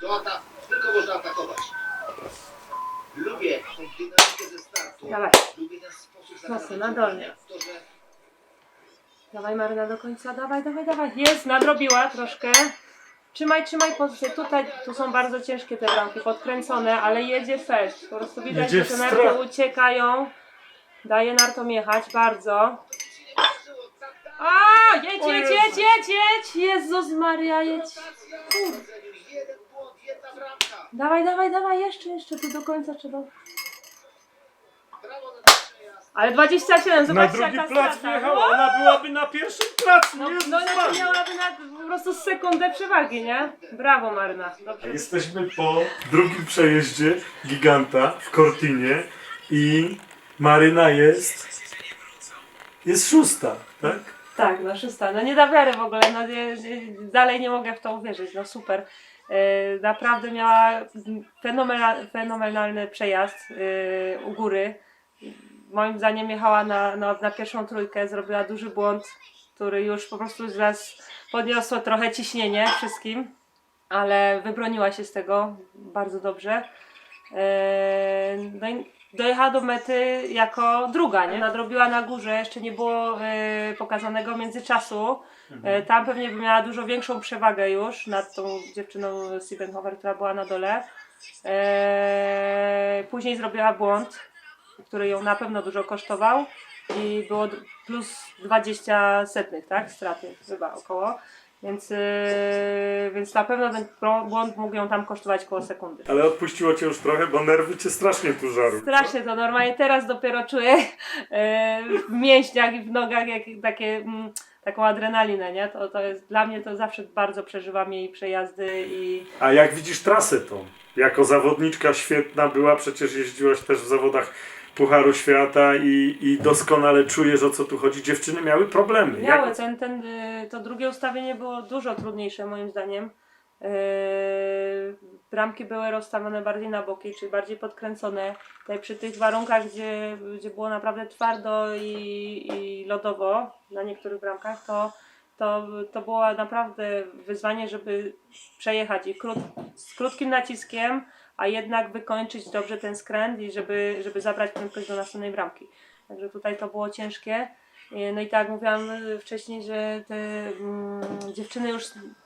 To ata- tylko można atakować. Lubię tą dynamikę ze startu. Dawaj. Lubię ten sposób Mocno, na dolny. piłki. To, że Dawaj Maryna do końca, dawaj, dawaj, dawaj. Jest, nadrobiła troszkę. Trzymaj, trzymaj pozycję. Tutaj, tu są bardzo ciężkie te bramki, podkręcone, ale jedzie fest. Po prostu widać, Jedzie że te w stronę. uciekają. Daje nartom jechać, bardzo. A, jedź, jedź, jedź, jedź, jedź. Jezus Maria, jedź. rotacja, Dawaj, dawaj, dawaj, jeszcze, jeszcze, tu do końca trzeba. Ale 27, Na zobaczcie drugi jaka plac strata. wjechała, ona byłaby na pierwszym placu, No, nie no znaczy miałaby na, po prostu sekundę przewagi, nie? Brawo Marna. Dobrze. Jesteśmy po drugim przejeździe giganta w Cortinie i Maryna jest jest szósta, tak? Tak, no szósta. No nie da wiary w ogóle, no nie, nie, dalej nie mogę w to uwierzyć, no super. E, naprawdę miała fenomena, fenomenalny przejazd e, u góry. Moim zdaniem jechała na, na, pierwszą trójkę, zrobiła duży błąd, który już po prostu zaraz podniosło trochę ciśnienie wszystkim, ale wybroniła się z tego bardzo dobrze. E, no i dojechała do mety jako druga, nie? Nadrobiła na górze, jeszcze nie było e, pokazanego międzyczasu. E, tam pewnie by miała dużo większą przewagę już nad tą dziewczyną Siebenhofer, która była na dole. E, później zrobiła błąd, który ją na pewno dużo kosztował i było d- plus 20 setnych, tak? Straty chyba około. Więc, e, więc na pewno ten błąd mógł ją tam kosztować koło sekundy. Ale odpuściło cię już trochę, bo nerwy cię strasznie tu żarły. Strasznie to normalnie teraz dopiero czuję e, w mięśniach i w nogach jak, takie, mm, taką adrenalinę, nie? To, to jest dla mnie to zawsze bardzo przeżywam jej przejazdy i A jak widzisz trasę tą? Jako zawodniczka świetna była, przecież jeździłaś też w zawodach Pucharu Świata i, i doskonale czujesz o co tu chodzi. Dziewczyny miały problemy. miały ten, ten, y, to drugie ustawienie było dużo trudniejsze moim zdaniem. Yy, bramki były rozstawione bardziej na boki, czyli bardziej podkręcone. Tutaj przy tych warunkach, gdzie, gdzie było naprawdę twardo i, i lodowo na niektórych bramkach, to, to, to było naprawdę wyzwanie, żeby przejechać i krót, z krótkim naciskiem, a jednak wykończyć dobrze ten skręt i żeby, żeby zabrać prędkość do następnej bramki. Także tutaj to było ciężkie. E, No i tak jak mówiłam e, wcześniej, że te mm, dziewczyny już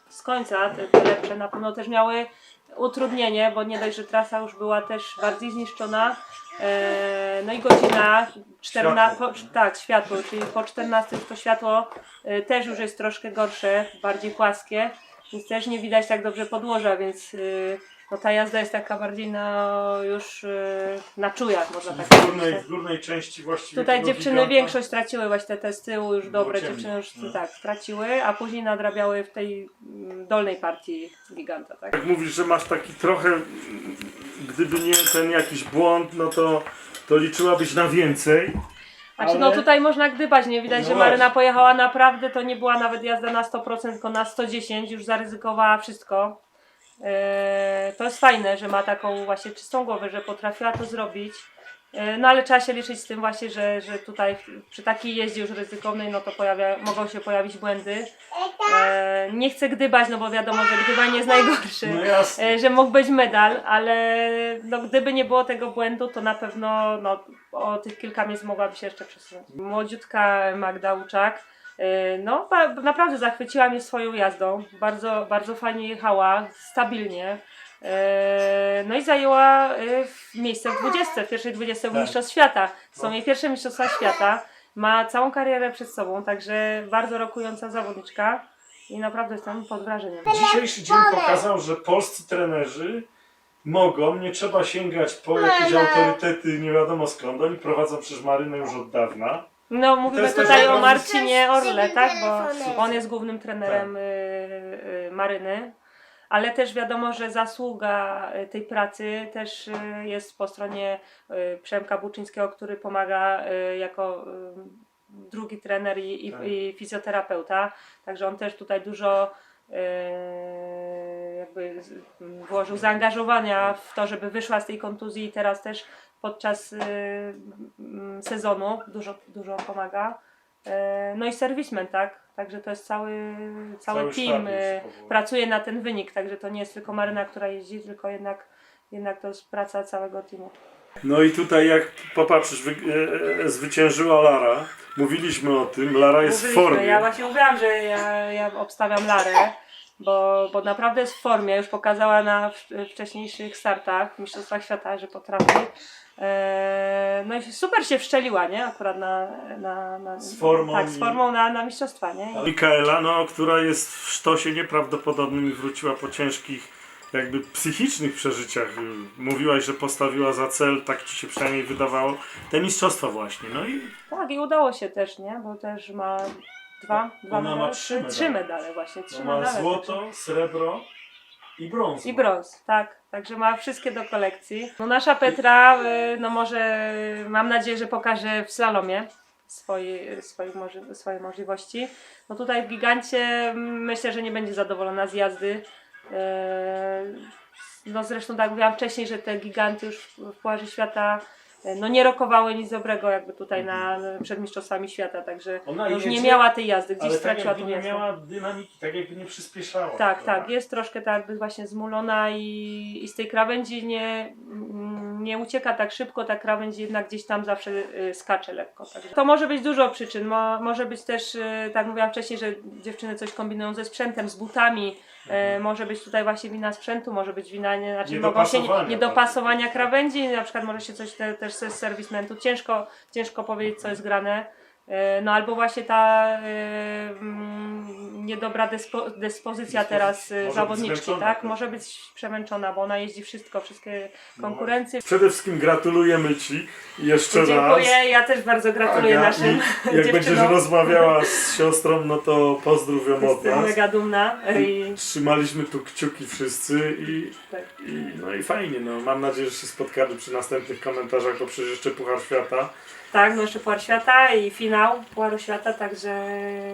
z końca, te, te lepsze, na pewno też miały utrudnienie, bo nie dość, że trasa już była też bardziej zniszczona. E, no i godzina 14, po, tak, światło, czyli po 14 to światło e, też już jest troszkę gorsze, bardziej płaskie, więc też nie widać tak dobrze podłoża, więc e, no ta jazda jest taka bardziej na już e, na czujach, można tak w, górnej, powiedzieć. w górnej części właściwie Tutaj tego dziewczyny giganta. większość straciły właśnie te, te z tyłu już Było dobre dziewczyny już No. tak straciły, a później nadrabiały w tej mm, dolnej partii giganta, tak? Jak mówisz, że masz taki trochę, mm, gdyby nie ten jakiś błąd, no to, to liczyłabyś na więcej. Znaczy no Ale- tutaj można gdybać, nie widać, No że Maryna właśnie. pojechała naprawdę, to nie była nawet jazda na 100%, tylko na 110, już zaryzykowała wszystko. Eee, to jest fajne, że ma taką właśnie czystą głowę, że potrafiła to zrobić. Eee, No ale trzeba się liczyć z tym właśnie, że, że tutaj przy takiej jeździe już ryzykownej, no to pojawia, mogą się pojawić błędy. Eee, nie chcę gdybać, no bo wiadomo, że gdybanie jest najgorsze. No. E, że mógł być medal, ale no, gdyby nie było tego błędu, to na pewno no, o tych kilka miejsc mogłaby się jeszcze przesunąć. Młodziutka Magda Łuczak, e, no ba, naprawdę zachwyciła mnie swoją jazdą, bardzo, bardzo fajnie jechała, stabilnie. E, No i zajęła e, miejsce w 20, w pierwszej 20 w Tak. Mistrzostw Świata. Są No. jej pierwsze Mistrzostwa Świata. Ma całą karierę przed sobą, także bardzo rokująca zawodniczka i naprawdę jestem pod wrażeniem. Dzisiejszy dzień pokazał, że polscy trenerzy mogą, nie trzeba sięgać po jakieś Mama. autorytety nie wiadomo skąd. Oni prowadzą przecież Marynę już od dawna. No, mówimy jest też tutaj o Marcinie Orle, tak? Bo on jest głównym trenerem Tak. y, y, Maryny. Ale też wiadomo, że zasługa y, tej pracy też y, jest po stronie y, Przemka Buczyńskiego, który pomaga y, jako y, drugi trener i, i, Tak. i fizjoterapeuta. Także on też tutaj dużo y, jakby włożył zaangażowania w to, żeby wyszła z tej kontuzji i teraz też podczas y, sezonu dużo, dużo pomaga. E, No i serwismen, tak? Także to jest cały, cały, Cały team powołany. pracuje na ten wynik, także to nie jest tylko Maryna, która jeździ, tylko jednak, jednak to jest praca całego teamu. No i tutaj jak popatrzysz, wy, e, e, zwyciężyła Lara. Mówiliśmy o tym, Lara jest w Mówiliśmy, formie. Ja właśnie mówiłam, że ja, ja obstawiam Larę, bo, bo naprawdę jest w formie. Już pokazała na wcześniejszych startach w Mistrzostwach Świata, że potrafi. Eee, no i super się wszczeliła, nie? Akurat na. na, na Z formą Tak, z formą na, na Mistrzostwa, nie? Mikaela, no, która jest w sztosie nieprawdopodobnym i wróciła po ciężkich, jakby psychicznych przeżyciach. Mówiłaś, że postawiła za cel, tak ci się przynajmniej wydawało, te mistrzostwa właśnie. No i Tak, i udało się też, nie? Bo też ma dwa, dwa Ona ma medale. trzy medale. trzy medale właśnie, trzy ma medale. złoto, srebro i brąz. I brąz, tak. Także ma wszystkie do kolekcji. No nasza Petra, y, no może mam nadzieję, że pokaże w slalomie swoje, swoje, moży, swoje możliwości. No tutaj w gigancie mm, myślę, że nie będzie zadowolona z jazdy. E, No zresztą tak jak mówiłam wcześniej, że te giganty już w w Pucharze Świata no nie rokowały nic dobrego jakby tutaj na, przed Mistrzostwami Świata, także. Ona już nie miała tej jazdy, gdzieś Ale tak straciła jakby tą nie jazdę. miała dynamiki, tak jakby nie przyspieszała. Tak, tak, jest troszkę tak jakby właśnie zmulona i, i z tej krawędzi nie, nie ucieka tak szybko, ta krawędź jednak gdzieś tam zawsze y, skacze lekko. Także. To może być dużo przyczyn, Mo, może być też, y, tak mówiłam wcześniej, że dziewczyny coś kombinują ze sprzętem, z butami, e, może być tutaj właśnie wina sprzętu, może być wina, nie, znaczy mogą się Niedopasowania, nie, niedopasowania krawędzi, na przykład może się coś te, też ze serwismentu, ciężko, ciężko powiedzieć co jest grane. E, No albo właśnie ta e, mm, niedobra dyspo, dyspozycja teraz e, zawodniczki, tak? Może być przemęczona, bo ona jeździ wszystko, wszystkie No konkurencje. Przede wszystkim gratulujemy Ci jeszcze raz. Dziękuję, ja też bardzo gratuluję Aga, naszym i jak będziesz rozmawiała z siostrą, no to pozdrów ją od nas. mega dumna i Trzymaliśmy tu kciuki wszyscy i, tak. i no i fajnie, no. Mam nadzieję, że się spotkamy przy następnych komentarzach, bo przecież jeszcze Puchar Świata. Tak, no jeszcze Puchar Świata i finał Pucharu Świata, także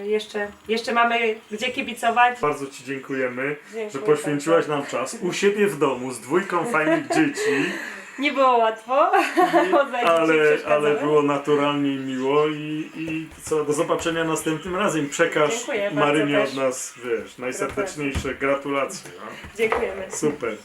jeszcze, jeszcze mamy gdzie kibicować. Bardzo Ci dziękujemy, Dziękuję że poświęciłaś bardzo. nam czas u siebie w domu z dwójką fajnych dzieci, Nie było łatwo, ale, ale było naturalnie i miło i, i co, do zobaczenia następnym razem. Przekaż Dziękuję Marynie od nas, wiesz, najserdeczniejsze gratulacje. Dziękujemy. Super.